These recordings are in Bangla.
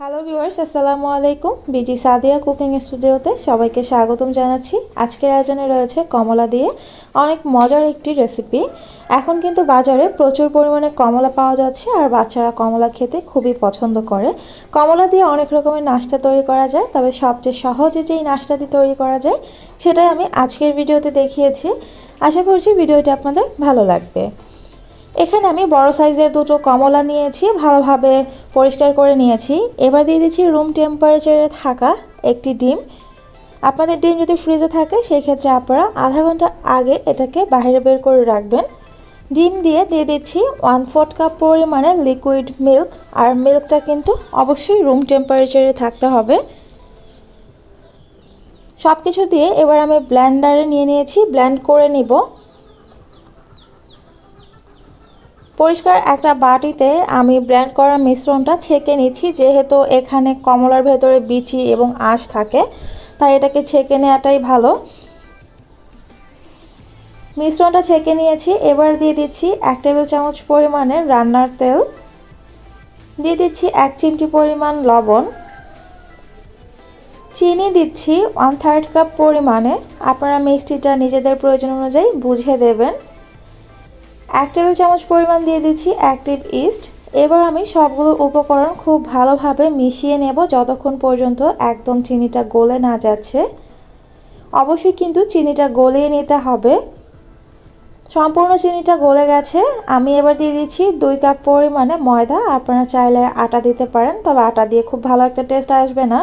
হ্যালো ভিউয়ার্স আসসালামু আলাইকুম বিটি সাদিয়া কুকিং স্টুডিওতে সবাইকে স্বাগতম জানাচ্ছি। আজকের আয়োজনে রয়েছে কমলা দিয়ে অনেক মজার একটি রেসিপি এখন কিন্তু বাজারে প্রচুর পরিমাণে কমলা পাওয়া যাচ্ছে আর বাচ্চারা কমলা খেতে খুবই পছন্দ করে। কমলা দিয়ে অনেক রকমের নাস্তা তৈরি করা যায়, তবে সবচেয়ে সহজে যেই নাস্তাটি তৈরি করা যায়, সেটাই আমি আজকের ভিডিওতে দেখিয়েছি। আশা করছি ভিডিওটি আপনাদের ভালো লাগবে। এখানে আমি বড় সাইজের দুটো কমলা নিয়েছি, ভালোভাবে পরিষ্কার করে নিয়েছি। এবার দিয়ে দিচ্ছি রুম টেম্পারেচারে থাকা একটি ডিম। আপনাদের ডিম যদি ফ্রিজে থাকে সেই ক্ষেত্রে আপনারা আধা ঘণ্টা আগে এটাকে বাইরে বের করে রাখবেন। ডিম দিয়ে দিয়ে দিচ্ছি ওয়ান ফোর্থ কাপ পরিমাণে লিকুইড মিল্ক আর মিল্কটা কিন্তু অবশ্যই রুম টেম্পারেচারে থাকতে হবে। সব কিছু দিয়ে এবার আমি ব্ল্যান্ডারে নিয়ে নিয়েছি ব্ল্যান্ড করে নিব। পরিষ্কার একটা বাটিতে আমি ব্ল্যান্ড করা মিশ্রণটা ছেঁকে নিচ্ছি, যেহেতু এখানে কমলার ভেতরে বিচি এবং আঁশ থাকে, তাই এটাকে ছেঁকে নেওয়াটাই ভালো। মিশ্রণটা ছেঁকে নিয়েছি, এবার দিয়ে দিচ্ছি এক টেবিল চামচ পরিমাণের রান্নার তেল। দিয়ে দিচ্ছি এক চিমটি পরিমাণ লবণ। চিনি দিচ্ছি ওয়ান থার্ড কাপ পরিমাণে। আপনারা মিষ্টিটা নিজেদের প্রয়োজন অনুযায়ী বুঝে দেবেন। এক টেবিল চামচ পরিমাণ দিয়ে দিচ্ছি অ্যাক্টিভ ইস্ট। এবার আমি সবগুলো উপকরণ খুব ভালোভাবে মিশিয়ে নেব যতক্ষণ পর্যন্ত একদম চিনিটা গলে না যাচ্ছে। অবশ্যই কিন্তু চিনিটা গলিয়ে নিতে হবে। সম্পূর্ণ চিনিটা গলে গেছে। আমি এবার দিয়ে দিচ্ছি দুই কাপ পরিমাণে ময়দা। আপনারা চাইলে আটা দিতে পারেন, তবে আটা দিয়ে খুব ভালো একটা টেস্ট আসবে না।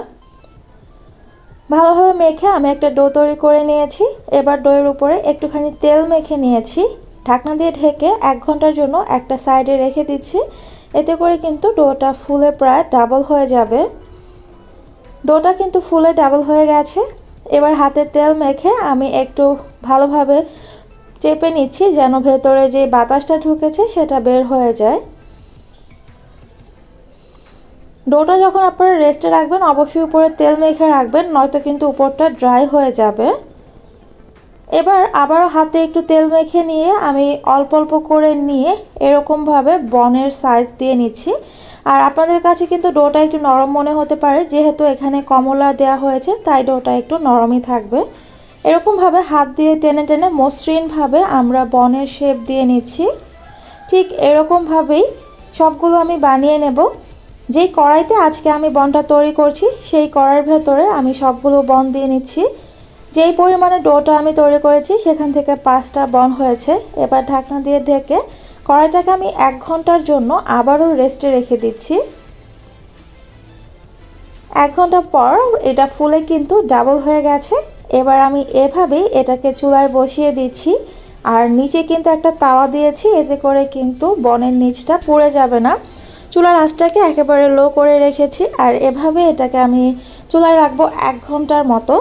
ভালোভাবে মেখে আমি একটা ডো তৈরি করে নিয়েছি। এবার ডোয়ের উপরে একটুখানি তেল মেখে নিয়েছি। ঢাকনা দিয়ে ঢেকে এক ঘণ্টার জন্য একটা সাইডে রেখে দিচ্ছি। এতে করে কিন্তু ডোটা ফুলে প্রায় ডাবল হয়ে যাবে। ডোটা কিন্তু ফুলে ডাবল হয়ে গেছে। এবার হাতে তেল মেখে আমি একটু ভালোভাবে চেপে নিচ্ছি যেন ভেতরে যে বাতাসটা ঢুকেছে সেটা বের হয়ে যায়। ডোটা যখন আপনারা রেস্টে রাখবেন, অবশ্যই উপরে তেল মেখে রাখবেন, নয়তো কিন্তু উপরটা ড্রাই হয়ে যাবে। এবার আবারও হাতে একটু তেল মেখে নিয়ে আমি অল্প অল্প করে নিয়ে এরকমভাবে বনের সাইজ দিয়ে নিচ্ছি। আর আপনাদের কাছে কিন্তু ডোটা একটু নরম মনে হতে পারে, যেহেতু এখানে কমলা দেওয়া হয়েছে, তাই ডোটা একটু নরমই থাকবে। এরকমভাবে হাত দিয়ে টেনে টেনে মসৃণভাবে আমরা বনের শেপ দিয়ে নিচ্ছি। ঠিক এরকমভাবেই সবগুলো আমি বানিয়ে নেব। যেই কড়াইতে আজকে আমি বনটা তৈরি করছি, সেই কড়াইয়ের ভেতরে আমি সবগুলো বন দিয়ে নিচ্ছি। যেই পরিমাণে ডোটা আমি তৈরি করেছি, সেখান থেকে পাঁচটা বন হয়েছে। এবার ঢাকনা দিয়ে ঢেকে কড়াইটাকে আমি এক ঘণ্টার জন্য আবারও রেস্টে রেখে দিচ্ছি। এক ঘণ্টা পর এটা ফুলে কিন্তু ডাবল হয়ে গেছে। এবার আমি এভাবেই এটাকে চুলায় বসিয়ে দিচ্ছি। আর নিচে কিন্তু একটা তাওয়া দিয়েছি, এতে করে কিন্তু বনের নিচটা পড়ে যাবে না। চুলার আঁচটাকে একেবারে লো করে রেখেছি, আর এভাবে এটাকে আমি চুলায় রাখব এক ঘণ্টার মতো।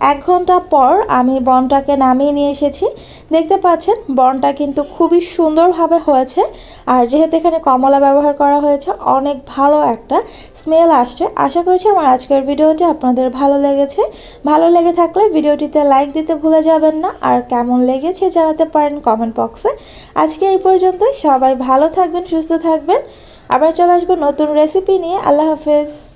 এক ঘণ্টা পর আমি বনটাকে নামিয়ে নিয়ে এসেছি। দেখতে পাচ্ছেন, বনটা কিন্তু খুবই সুন্দরভাবে হয়েছে। আর যেহেতু এখানে কমলা ব্যবহার করা হয়েছে, অনেক ভালো একটা স্মেল আসছে। আশা করছি আমার আজকের ভিডিওটি আপনাদের ভালো লেগেছে। ভালো লেগে থাকলে ভিডিওটিতে লাইক দিতে ভুলে যাবেন না। আর কেমন লেগেছে জানাতে পারেন কমেন্ট বক্সে। আজকে এই পর্যন্তই। সবাই ভালো থাকবেন, সুস্থ থাকবেন। আবার চলে আসব নতুন রেসিপি নিয়ে। আল্লাহ হাফেজ।